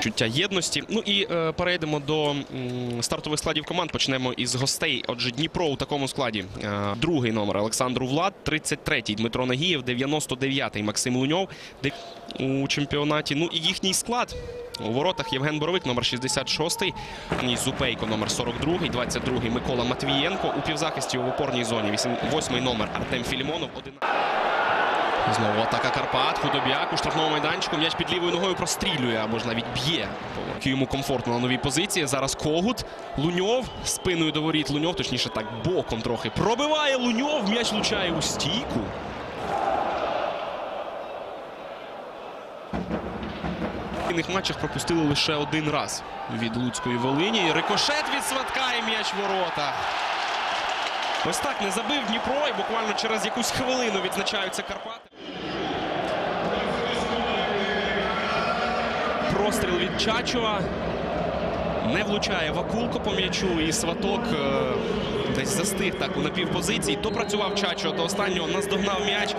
Чуття єдності. Ну і е, перейдемо до м, стартових складів команд. Почнемо із гостей. Отже, Дніпро у такому складі. Е, другий номер Олександр Влад, 33-й Дмитро Нагієв, 99-й Максим Луньов де- у чемпіонаті. Ну і їхній склад. У воротах Євген Боровик, номер 66-й, Зупейко, номер 42-й, 22-й Микола Матвієнко. У півзахисті в опорній зоні 8-й номер Артем Філімонов, 11 Знову атака Карпат. Худобяк у штрафному майданчику. М'яч під лівою ногою прострілює або ж навіть б'є. Йому комфортно на новій позиції. Зараз Когут. Луньов спиною до воріт. Луньов, точніше так, боком трохи. Пробиває Луньов. М'яч влучає у стійку. В інших матчах пропустили лише один раз від Луцької Волині. Рикошет від Сватка і м'яч в воротах. Ось так не забив Дніпро і буквально через якусь хвилину відзначаються Карпати. Простріл від Чачова. Не влучає Вакулко по м'ячу і Сваток е, десь застиг так у напівпозиції. То працював Чачо, до останнього наздогнав м'яч.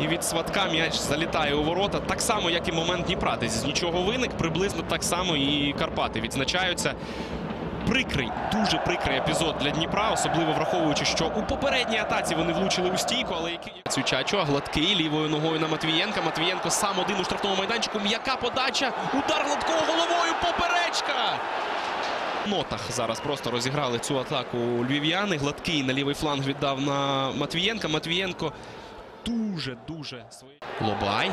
І від Сватка м'яч залітає у ворота. Так само, як і момент Дніпра. Десь з нічого виник. Приблизно так само і Карпати відзначаються. Прикрий, дуже прикрий епізод для Дніпра, особливо враховуючи, що у попередній атаці вони влучили у стійку, але який Цючачо, гладкий лівою ногою на Матвієнка. Матвієнко сам один у штрафному майданчику. М'яка подача. Удар гладкого головою. Поперечка. Нотах зараз просто розіграли цю атаку львів'яни. Гладкий на лівий фланг віддав на Матвієнка. Матвієнко дуже дуже своє. Лобай.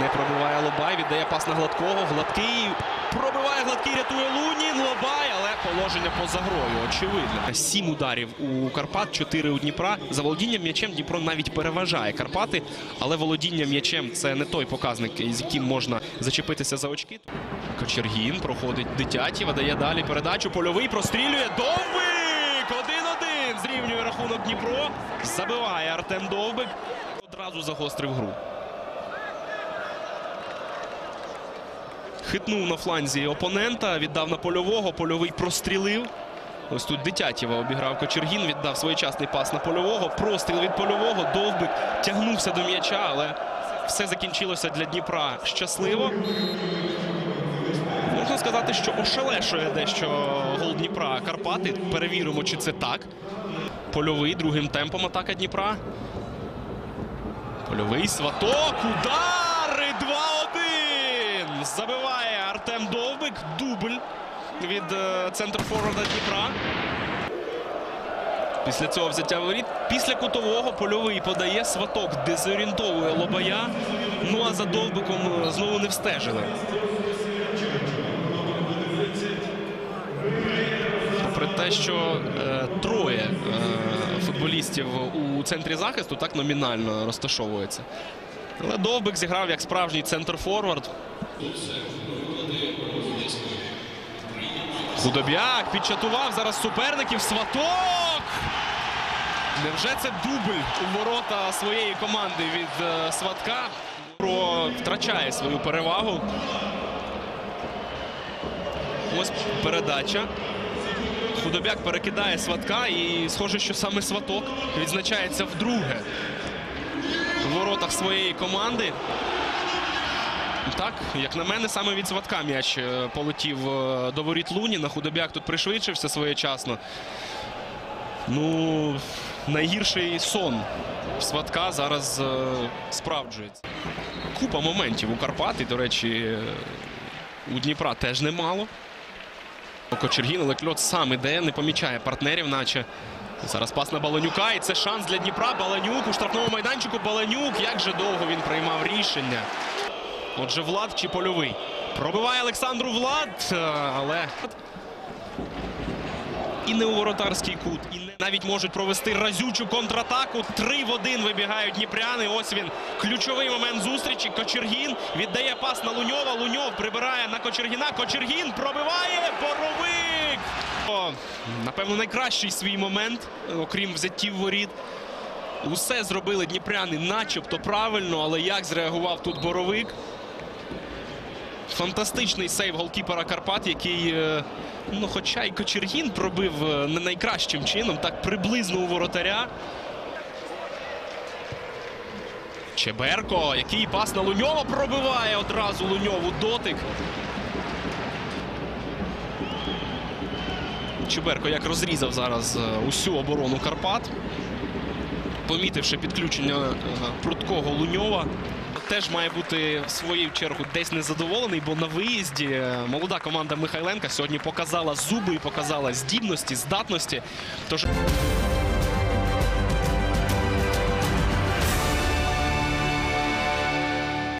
Не пробиває Лобай, віддає пас на гладкого. Гладкий пробиває гладкий, рятує Лунін. Лобай, але положення поза грою. Очевидно. Сім ударів у Карпат, чотири у Дніпра. За володінням м'ячем Дніпро навіть переважає Карпати, але володіння м'ячем це не той показник, з яким можна зачепитися за очки. Кочергін проходить Дитятєва, дає далі передачу. Польовий прострілює. Довбик! 1-1. Зрівнює рахунок Дніпро. Забиває Артем Довбик. Одразу загострив гру. Хитнув на фланзі опонента, віддав на польового, польовий прострілив. Ось тут Дитятєва обіграв Кочергін, віддав своєчасний пас на польового. Простріл від польового. Довбик тягнувся до м'яча, але все закінчилося для Дніпра щасливо. Можна сказати, що ошелешує дещо гол Дніпра Карпати. Перевіримо, чи це так. Польовий другим темпом атака Дніпра. Польовий сваток. Удари 2-1. Забиває Артем Довбик. Дубль від е, центрфорварда Дніпра. Після цього взяття воріт. Після кутового польовий подає сваток, дезорієнтовує Лобая. Ну а за Довбиком е, знову не встежили. Попри те, що е, троє е, футболістів у центрі захисту так номінально розташовується. Але Довбик зіграв як справжній центр-форвард. Худобяк підчатував зараз суперників. Сваток! Невже це дубль у ворота своєї команди від е, Сватка? Про втрачає свою перевагу. Ось передача. Худобяк перекидає сватка і схоже, що саме сваток відзначається вдруге в воротах своєї команди. Так, як на мене, саме від сватка м'яч е, полетів е, до воріт Луніна. Худобяк тут пришвидшився своєчасно. Ну, найгірший сон сватка зараз е, справджується. Купа моментів у Карпати, до речі, у Дніпра теж немало. Кочергін, але кльот сам іде, не помічає партнерів, наче. Зараз пас на Баланюка, і це шанс для Дніпра. Баланюк у штрафному майданчику. Баланюк, як же довго він приймав рішення. Отже, Влад чи польовий. Пробиває Олександру Влад, е, але і не у воротарський кут, і не навіть можуть провести разючу контратаку. Три в один вибігають дніпряни. Ось він. Ключовий момент зустрічі. Кочергін віддає пас на Луньова. Луньов прибирає на Кочергіна. Кочергін пробиває. Боровик. Напевно, найкращий свій момент, окрім взяттів воріт. Усе зробили дніпряни, начебто правильно, але як зреагував тут Боровик? Фантастичний сейв голкіпера Карпат, який, е, ну, хоча й Кочергін пробив е, не найкращим чином, так приблизно у воротаря. Чеберко, який пас на Луньова пробиває одразу Луньову дотик. Чеберко як розрізав зараз е, усю оборону Карпат, помітивши підключення прудкого Луньова. Теж має бути в свою чергу десь незадоволений, бо на виїзді е, молода команда Михайленка сьогодні показала зуби і показала здібності, здатності. Тож